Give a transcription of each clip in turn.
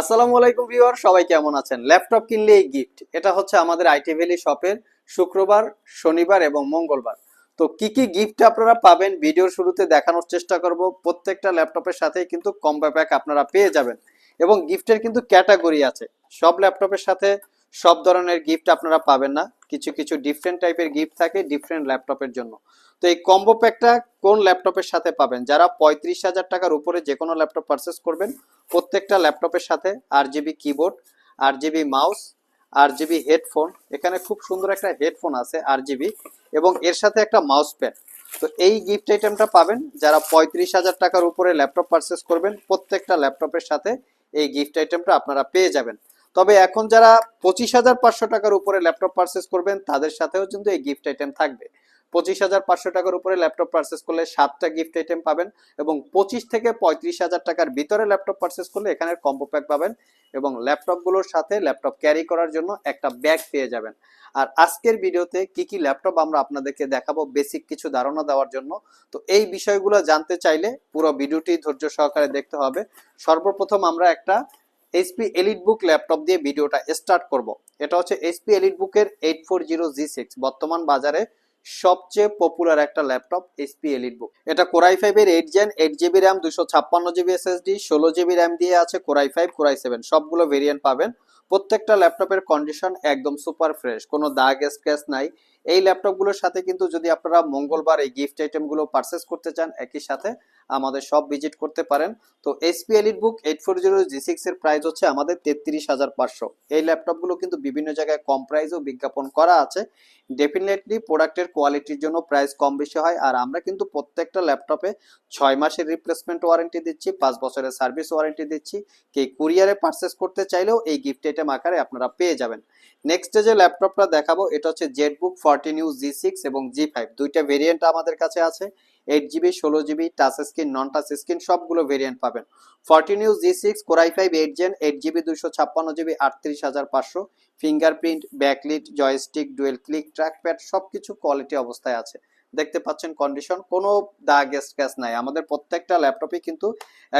আসসালামু আলাইকুম ভিউয়ার, সবাই কেমন আছেন? ল্যাপটপ কিনলে এই গিফট এটা হচ্ছে আমাদের আইটি ভ্যালি শপের শুক্রবার, শনিবার এবং মঙ্গলবার। তো কি কি গিফট আপনারা পাবেন? ভিডিওর শুরুতে দেখানোর চেষ্টা করব। প্রত্যেকটা ল্যাপটপের সাথেই কিন্তু কম্বো প্যাক আপনারা পেয়ে যাবেন। এবং গিফটের কিন্তু ক্যাটাগরি আছে। সব ল্যাপটপের সাথে সব ধরনের গিফট আপনারা পাবেন না। কিছু কিছু ডিফারেন্ট টাইপের গিফট থাকে ডিফারেন্ট ল্যাপটপের জন্য। তো এই কম্বো প্যাকটা কোন ল্যাপটপের সাথে পাবেন? যারা পঁয়ত্রিশ হাজার টাকার উপরে যে কোনো ল্যাপটপ পারচেস করবেন, প্রত্যেকটা ল্যাপটপের সাথে R GB keyboard R GB mouse R GB headphone এখানে খুব সুন্দর একটা হেডফোন আছে আর জিবি এবং এর সাথে একটা মাউস প্যাড তো এই গিফট আইটেমটা পাবেন, যারা পঁয়ত্রিশ হাজার টাকার উপরে ল্যাপটপ পারচেস করবেন, প্রত্যেকটা ল্যাপটপের সাথে এই গিফট আইটেমটা আপনারা পেয়ে যাবেন। তবে এখন যারা পঁচিশ হাজার পাঁচশো টাকার উপরে ল্যাপটপ পারচেস করবেন, তাদের সাথেও কিন্তু এই গিফট আইটেম থাকবে। পঁচিশ হাজার পাঁচশো টাকার উপরে ল্যাপটপ পারচেস করলে সাতটা গিফট আইটেম পাবেন এবং পঁচিশ থেকে পঁয়ত্রিশ হাজার টাকার ভিতরে ল্যাপটপ পারচেস করলে এখানে কম্বো প্যাক পাবেন এবং ল্যাপটপগুলোর সাথে ল্যাপটপ ক্যারি করার জন্য একটা ব্যাগ পেয়ে যাবেন। আর আজকের ভিডিওতে কি কি ল্যাপটপ আমরা আপনাদেরকে দেখাবো বেসিক কিছু ধারণা দেওয়ার জন্য। তো এই বিষয়গুলো জানতে চাইলে পুরো ভিডিওটি ধৈর্য সহকারে দেখতে হবে। সর্বপ্রথম আমরা একটা এইচপি এলিট বুক ল্যাপটপ দিয়ে ভিডিওটা স্টার্ট করব। এটা হচ্ছে এইচপি এলিট বুকের eight four zero G six বর্তমান বাজারে সবচেয়ে পপুলার একটা ল্যাপটপ এইচপি এলিট বুক এটা কোরাই ফাইভ এর eight gen eight GB RAM দুশো ছাপ্পান্ন জিবি এসএসডি ষোলো জিবি র্যাম দিয়ে আছে core i five core i seven সবগুলো ভেরিয়েন্ট পাবেন। প্রত্যেকটা ল্যাপটপের কন্ডিশন একদম সুপার ফ্রেশ কোনো দাগ স্ক্র্যাচ নাই। এই ল্যাপটপগুলোর সাথে কিন্তু যদি আপনারা মঙ্গলবার এই গিফট আইটেমগুলো পারচেস করতে চান, একই সাথে আমাদের সব ভিজিট করতে পারেন। তো HP elite book eight four zero G six এর প্রাইস হচ্ছে আমাদের তেত্রিশ হাজার পাঁচশো। এই ল্যাপটপগুলো কিন্তু বিভিন্ন জায়গায় কম প্রাইসেও বিজ্ঞাপন করা আছে। ডেফিনেটলি প্রোডাক্টের কোয়ালিটির জন্য প্রাইস কম বেশি হয়। আর আমরা কিন্তু প্রত্যেকটা ল্যাপটপে ছয় মাসের রিপ্লেসমেন্ট ওয়ারেন্টি দিচ্ছি, পাঁচ বছরের সার্ভিস ওয়ারেন্টি দিচ্ছি। কে কুরিয়ারে পারচেস করতে চাইলেও এই গিফট আইটেম আকারে আপনারা পেয়ে যাবেন। নেক্সট যে ল্যাপটপটা দেখাবো, এটা হচ্ছে ZBook fourteen U G six এবং জি ফাইভ দুইটা ভেরিয়েন্ট আমাদের কাছে আছে। এইট জিবি ষোলো GB touch screen non touch screen সবগুলো ভেরিয়েন্ট পাবেন। Fourteen U G six core i five eight gen eight GB দুশো ছাপ্পান্ন জিবি আটত্রিশ হাজার পাঁচশো। Fingerprint backlit joystick dual click trackpad সবকিছু কোয়ালিটি অবস্থায় আছে। দেখতে পাচ্ছেন কন্ডিশন কোনো দাগ স্ক্র্যাচ নাই। আমাদের প্রত্যেকটা ল্যাপটপই কিন্তু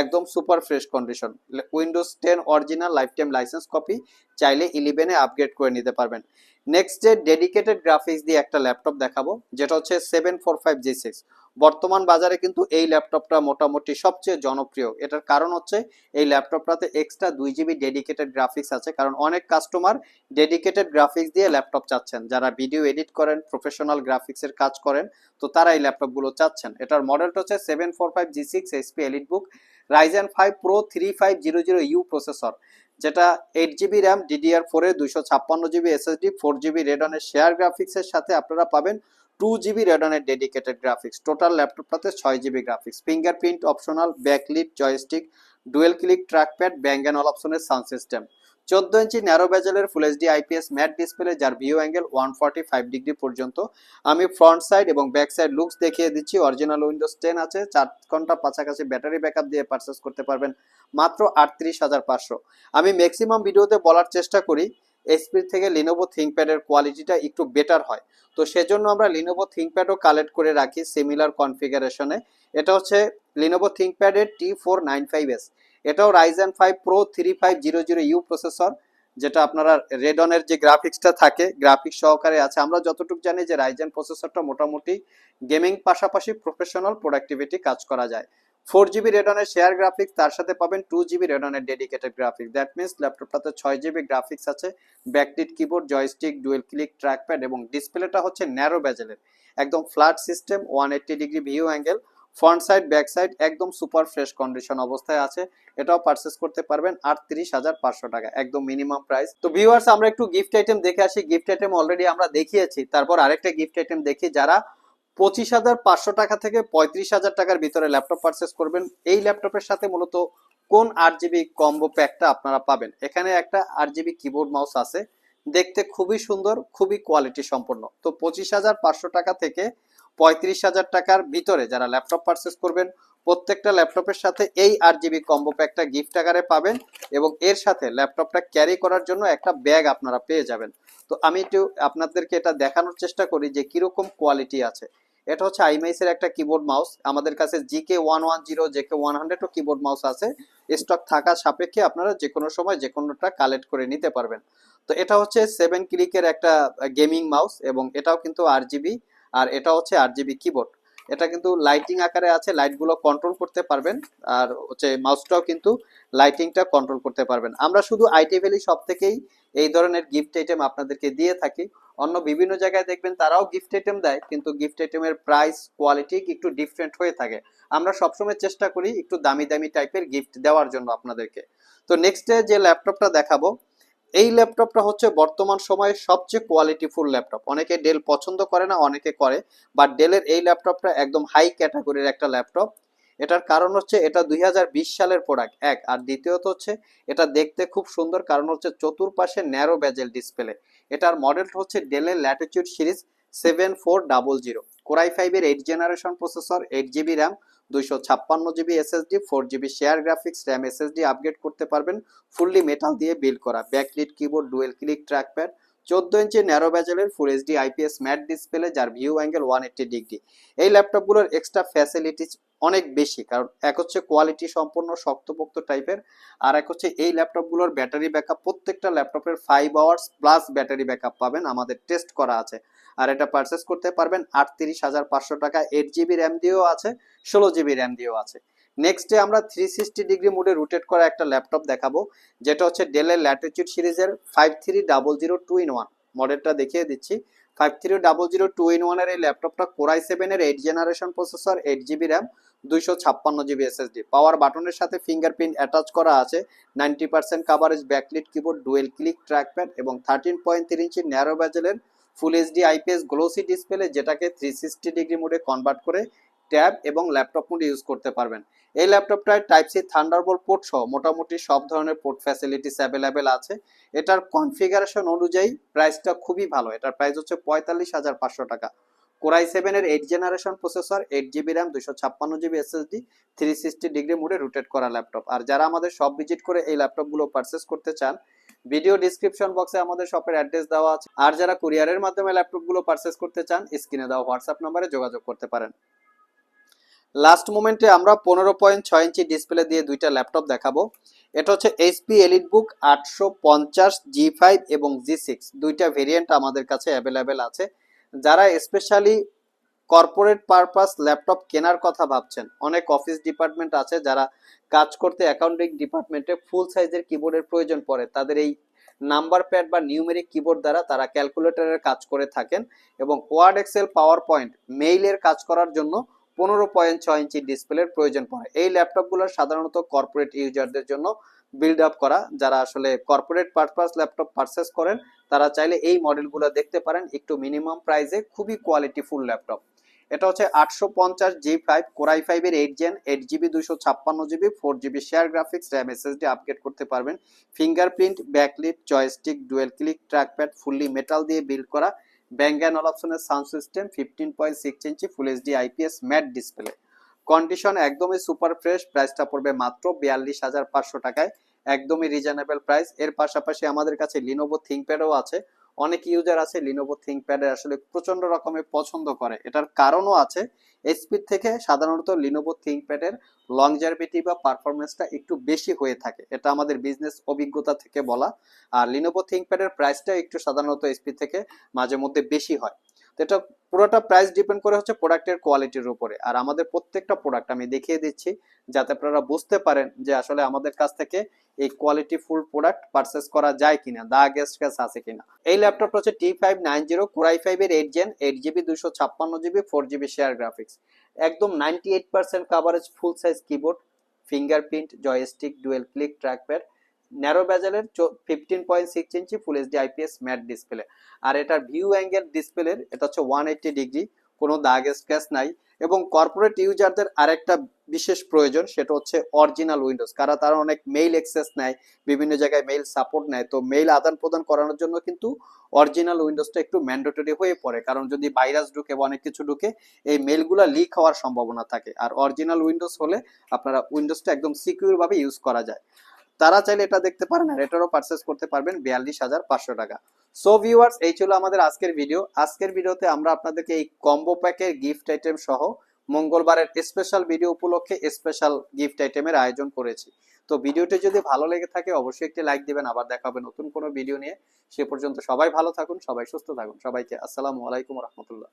একদম super fresh condition Windows ten original lifetime license copy চাইলে ইলেভেনে আপগ্রেড করে নিতে পারবেন। নেক্সট যে ডেডিকেটেড গ্রাফিক্স দিয়ে একটা ল্যাপটপ দেখাবো, যেটা হচ্ছে seven four five G six বর্তমান বাজারে কিন্তু এই ল্যাপটপটা মোটামুটি সবচেয়ে জনপ্রিয়। এটার কারণ হচ্ছে এই ল্যাপটপটাতে এক্সট্রা দুই জিবি ডেডিকেটেড গ্রাফিক্স আছে, কারণ অনেক কাস্টমার ডেডিকেটেড গ্রাফিক্স দিয়ে ল্যাপটপ চাচ্ছেন। যারা ভিডিও এডিট করেন প্রফেশনাল গ্রাফিক্সের কাজ করেন, তো তারা এই ল্যাপটপগুলো চাচ্ছেন। এটার মডেলটা হচ্ছে seven four five G six HP EliteBook Ryzen five pro three five zero zero U processor যেটা এইট জিবি র্যাম ডিডিআর ফোরে দুইশো ছাপ্পান্ন জিবি এসএসডি ফোর জিবি রেডনের শেয়ার গ্রাফিক্সের সাথে আপনারা পাবেন। টু জিবি রেডনের ডেডিকেটেড গ্রাফিক্স টোটাল ল্যাপটপটাতে ছয় GB graphics fingerprint optional backlit joystick dual click trackpad Bang and all অপশনের সাউন্ড সিস্টেম চোদ্দ ইঞ্চি narrow বেজেলের full HD IPS matte display যার view angle one forty five degree পর্যন্ত। আমি front side এবং back side looks দেখিয়ে দিচ্ছি original Windows ten আছে, চার ঘণ্টা কাছাকাছি ব্যাটারি ব্যাকআপ দিয়ে পারচেস করতে পারবেন মাত্র আটত্রিশ হাজার পাঁচশো। আমি ম্যাক্সিমাম ভিডিওতে বলার চেষ্টা করি এসপি থেকে লিনোভো থিঙ্কপ্যাডের কোয়ালিটিটা একটু বেটার হয়। তো সেজন্য আমরা লিনোভো থিঙ্কপ্যাডও কালেক্ট করে রাখি সিমিলার কনফিগারেশনে এটা হচ্ছে Lenovo থিঙ্কপ্যাডের T four nine five S এটাও Ryzen five pro three five zero zero U processor যেটা আপনারা রেডনের যে গ্রাফিক্সটা থাকে গ্রাফিক্স সহকারে আছে। আমরা যতটুকু জানি যে রাইজেন প্রসেসরটা মোটামুটি গেমিং পাশাপাশি প্রফেশনাল প্রোডাক্টিভিটি কাজ করা যায়। ফোর জিবি রেডনের শেয়ার গ্রাফিক্স, তার সাথে পাবেন টু জিবি রেডনের ডেডিকেটেড গ্রাফিক্স। দ্যাট মিনস ল্যাপটপটাতে ছয় জিবি গ্রাফিক্স আছে backlit keyboard joystick dual click trackpad এবং ডিসপ্লেটা হচ্ছে ন্যারো ব্যাজেলের একদম flat system one eighty degree view angle front side back side একদম সুপার ফ্রেশ কন্ডিশন অবস্থায় আছে। এটাও পারচেস করতে পারবেন আট আটত্রিশ হাজার পাঁচশো টাকা, একদম মিনিমাম প্রাইস তো ভিউয়ার্স আমরা একটু গিফট আইটেম দেখে আসি। গিফট আইটেম অলরেডি আমরা দেখিয়েছি। তারপর আরেকটা গিফট আইটেম দেখি, যারা পঁচিশ হাজার পাঁচশো টাকা থেকে পঁয়ত্রিশ হাজার টাকার ভিতরে ল্যাপটপ পারচেস করবেন। এই ল্যাপটপের সাথে মূলত কোন আট জিবি কম্বো প্যাকটা আপনারা পাবেন? এখানে একটা আট জিবি কিবোর্ড মাউস আছে। দেখতে খুবই সুন্দর, খুবই কোয়ালিটি সম্পন্ন। তো পঁচিশ হাজার পাঁচশো টাকা থেকে পঁয়ত্রিশ হাজার টাকার ভিতরে যারা ল্যাপটপ পারচেস করবেন, প্রত্যেকটা ল্যাপটপের সাথে এই আট জিবি কম্বো প্যাকটা গিফট আকারে পাবেন এবং এর সাথে ল্যাপটপটা ক্যারি করার জন্য একটা ব্যাগ আপনারা পেয়ে যাবেন। তো আমি একটু আপনাদেরকে এটা দেখানোর চেষ্টা করি যে কীরকম কোয়ালিটি আছে। এটা হচ্ছে আইমাইসের একটা কিবোর্ড মাউস আমাদের কাছে GK one one zero JK one হান্ড্রেডও keyboard mouse আছে। স্টক থাকা সাপেক্ষে আপনারা যে কোনো সময় যে কোনোটা কালেক্ট করে নিতে পারবেন। তো এটা হচ্ছে সেভেন ক্লিকের একটা গেমিং মাউস এবং এটাও কিন্তু আর জিবি আর এটা হচ্ছে আর জিবি কিবোর্ড এটা কিন্তু লাইটিং আকারে আছে লাইটগুলো কন্ট্রোল করতে পারবেন আর হচ্ছে মাউসটাও কিন্তু লাইটিংটা কন্ট্রোল করতে পারবেন। আমরা শুধু আইটি ভ্যালি সব থেকেই এই ধরনের গিফট আইটেম আপনাদেরকে দিয়ে থাকি। অন্য বিভিন্ন জায়গায় দেখবেন তারাও গিফট আইটেম দেয়, কিন্তু গিফট আইটেমের প্রাইস কোয়ালিটি একটু ডিফারেন্ট হয়ে থাকে। আমরা সবসময় চেষ্টা করি একটু দামি দামি টাইপের গিফট দেওয়ার জন্য আপনাদেরকে। তো নেক্সট যে ল্যাপটপটা দেখাবো, এই ল্যাপটপটা হচ্ছে বর্তমান সময়ে সবচেয়ে কোয়ালিটিফুল ল্যাপটপ অনেকে ডেল পছন্দ করে না, অনেকে করে বাট ডেলের এই ল্যাপটপটা একদম হাই ক্যাটাগরির একটা ল্যাপটপ এটার কারণ হচ্ছে এটা দুই হাজার বিশ সালের প্রোডাক্ট এক। আর দ্বিতীয়ত হচ্ছে, এটা দেখতে খুব সুন্দর, কারণ হচ্ছে চতুর্পাশে ন্যারো ব্যাজেল ডিসপ্লে এটার মডেলটা হচ্ছে ডেলের Latitude series seven four double zero core i ফাইভের eight generation processor eight GB RAM দুইশো ছাপ্পান্ন GB SSD four GB share graphics RAM SSD upgrade করতে পারবেন ফুললি মেটাল দিয়ে বিল্ড করা। Backlit keyboard dual click trackpad চোদ্দ ইঞ্চি narrow ব্যাজেলের full HD IPS matte display যার view angle one eighty degree এই ল্যাপটপগুলোর এক্সট্রা ফ্যাসিলিটিস অনেক বেশি, কারণ এক হচ্ছে কোয়ালিটি সম্পূর্ণ শক্তপোক্ত টাইপের আর এক হচ্ছে এই ল্যাপটপগুলোর ব্যাটারি ব্যাকআপ প্রত্যেকটা ল্যাপটপের five hours plus battery backup পাবেন, আমাদের টেস্ট করা আছে। আর এটা পারচেস করতে পারবেন আটত্রিশ হাজার পাঁচশো টাকা এইট জিবি র্যাম দিয়েও আছে, ষোলো জিবি র্যাম দিয়েও আছে। নেক্সট আমরা থ্রি সিক্সটি ডিগ্রি মোডে রোটেট করা একটা ল্যাপটপ দেখাবো, যেটা হচ্ছে ডেলের ল্যাটিটিউড সিরিজের five three double zero two in one মডেলটা দেখিয়ে দিচ্ছি। Five three double zero two in ওয়ানের এই ল্যাপটপটা কোরাই সেভেনের eight generation processor eight GB RAM দুইশো ছাপ্পান্ন জিবি এসএসডি পাওয়ার বাটনের সাথে ফিঙ্গারপ্রিন্ট অ্যাটাচ করা আছে ninety percent coverage backlit keyboard dual click trackpad এবং থার্টিন পয়েন্ট থ্রি ইঞ্চি narrow ব্যাজেলের full HD IPS glossy display যেটাকে থ্রি সিক্সটি ডিগ্রি মোডে কনভার্ট করে ট্যাব এবং ল্যাপটপ মোডে ইউজ করতে পারবেন। এই ল্যাপটপটায় টাইপ সি থান্ডারবোল্ট পোর্ট সহ মোটামুটি সব ধরনের পোর্ট ফ্যাসিলিটিস অ্যাভেলেবেল আছে। এটার কনফিগারেশন অনুযায়ী প্রাইসটা খুবই ভালো। এটার প্রাইস হচ্ছে পঁয়তাল্লিশ হাজার পাঁচশো টাকা। কোরাই সেভেনের eight generation processor, eight GB RAM দুশো ছাপ্পান্ন GB SSD, three sixty degree মোডে রোটেট করা ল্যাপটপ। আর যারা আমাদের সব ভিজিট করে এই ল্যাপটপগুলো পারচেস করতে চান, ভিডিও ডিসক্রিপশন বক্সে আমাদের শপের অ্যাড্রেস দেওয়া আছে। আর যারা কুরিয়ারের মাধ্যমে ল্যাপটপগুলো পারচেস করতে চান, স্ক্রিনে দেওয়া হোয়াটসঅ্যাপ নম্বরে যোগাযোগ করতে পারেন। লাস্ট মোমেন্টে আমরা পনেরো পয়েন্ট ছয় ইঞ্চি ডিসপ্লে দিয়ে দুইটা ল্যাপটপ দেখাবো। এটা হচ্ছে এইচপি এলিট বুক আটশো পঞ্চাশ জি ফাইভ এবং জি সিক্স দুইটা ভেরিয়েন্ট আমাদের কাছে অ্যাভেলেবেল আছে। যারা স্পেশালি কর্পোরেট পারপাস ল্যাপটপ কেনার কথা ভাবছেন, অনেক অফিস ডিপার্টমেন্ট আছে যারা কাজ করতে অ্যাকাউন্টিং ডিপার্টমেন্টে ফুল সাইজের কিবোর্ডের প্রয়োজন পড়ে, তাদের এই নাম্বার প্যাড বা নিউমেরিক কিবোর্ড দ্বারা তারা ক্যালকুলেটরের কাজ করে থাকেন এবং ওয়ার্ড এক্সেল পাওয়ার পয়েন্ট মেইলের কাজ করার জন্য পনেরো পয়েন্ট ছয় ইঞ্চি ডিসপ্লের প্রয়োজন পড়ে। এই ল্যাপটপগুলো সাধারণত কর্পোরেট ইউজারদের জন্য বিল্ড আপ করা। যারা আসলে কর্পোরেট পারপাস ল্যাপটপ পারচেস করেন, তারা চাইলে এই মডেলগুলো দেখতে পারেন। একটু মিনিমাম প্রাইসে খুবই কোয়ালিটিফুল ল্যাপটপ। এটা হচ্ছে আটশো পঞ্চাশ জি ফাইভ কোরাই ফাইভের এইট জেন এইট জিবি দুইশো ছাপ্পান্ন GB four GB share graphics RAM SSD upgrade করতে পারবেন। Fingerprint backlit joystick dual click trackpad fully metal দিয়ে বিল্ড করা। ব্যাঙ্গ অ্যান্ড অল অপশনের sound system fifteen point six ইঞ্চি full HD IPS matte display condition একদমই super fresh প্রাইসটা পড়বে মাত্র বিয়াল্লিশ হাজার পাঁচশো টাকায়। একদমই রিজনেবল প্রাইস এর পাশাপাশি আমাদের কাছে লিনোভো থিঙ্কপ্যাডও আছে। অনেক ইউজার আছে লিনোভো থিঙ্কপ্যাডের আসলে প্রচণ্ড রকমের পছন্দ করে। এটার কারণও আছে এইচপির থেকে সাধারণত লিনোভো থিঙ্কপ্যাডের লংজারভিটি বা পারফরমেন্সটা একটু বেশি হয়ে থাকে। এটা আমাদের বিজনেস অভিজ্ঞতা থেকে বলা। আর লিনোভো থিঙ্কপ্যাডের প্রাইসটা একটু সাধারণত এইচপি থেকে মাঝে মধ্যে বেশি হয়। তো এটা পুরোটা প্রাইস ডিপেন্ড করে হচ্ছে প্রোডাক্টের কোয়ালিটির উপরে। আর আমাদের প্রত্যেকটা প্রোডাক্ট আমি দেখিয়ে দিচ্ছি, যাতে আপনারা বুঝতে পারেন যে আসলে আমাদের কাছ থেকে এই কোয়ালিটি ফুল প্রোডাক্ট পারচেস করা যায় কিনা, দা গেস্ট গ্যাস আছে কিনা। এই ল্যাপটপটা হচ্ছে T five nine zero core i ফাইভের এইট জেন এইট জিবি দুশো ছাপ্পান্ন GB four GB share graphics একদম ninety eight percent coverage full size keyboard fingerprint joystick dual click trackpad narrow ব্যাজেলের fifteen point six ইঞ্চি full HD IPS matte display আর এটার view angle ডিসপ্লের এটা হচ্ছে one eighty degree কোনো দাগ scratch নাই। এবং corporate ইউজারদের আরেকটা বিশেষ প্রয়োজন, সেটা হচ্ছে অরিজিনাল উইন্ডোজ কারণ তারা অনেক মেইল অ্যাক্সেস নেয়, বিভিন্ন জায়গায় মেইল সাপোর্ট নেয়, তো মেইল আদান প্রদান করানোর জন্য কিন্তু অরিজিনাল উইন্ডোজটা একটু ম্যান্ডেটরি হয়ে পড়ে। কারণ যদি ভাইরাস ঢুকে বা অনেক কিছু ঢুকে, এই মেইলগুলো লিক হওয়ার সম্ভাবনা থাকে। আর অরিজিনাল উইন্ডোজ হলে আপনারা উইন্ডোজটা একদম সিকিউরভাবে ইউজ করা যায়। তারা চাইলে এটা দেখতে পারেন, আর এটারও পারচেস করতে পারবেন বিয়াল্লিশ হাজার পাঁচশো টাকা। সো ভিউয়ার্স এই ছিল আমাদের আজকের ভিডিও আজকের ভিডিওতে আমরা আপনাদেরকে এই কম্বো প্যাকের গিফট আইটেম সহ মঙ্গলবারের স্পেশাল ভিডিও উপলক্ষে স্পেশাল গিফট আইটেমের আয়োজন করেছি। তো ভিডিওটি যদি ভালো লেগে থাকে, অবশ্যই একটি লাইক দিবেন। আবার দেখা হবে নতুন কোনো ভিডিও নিয়ে। সে পর্যন্ত সবাই ভালো থাকুন, সবাই সুস্থ থাকুন। সবাইকে আসসালামু আলাইকুম রহমতুল্লাহ।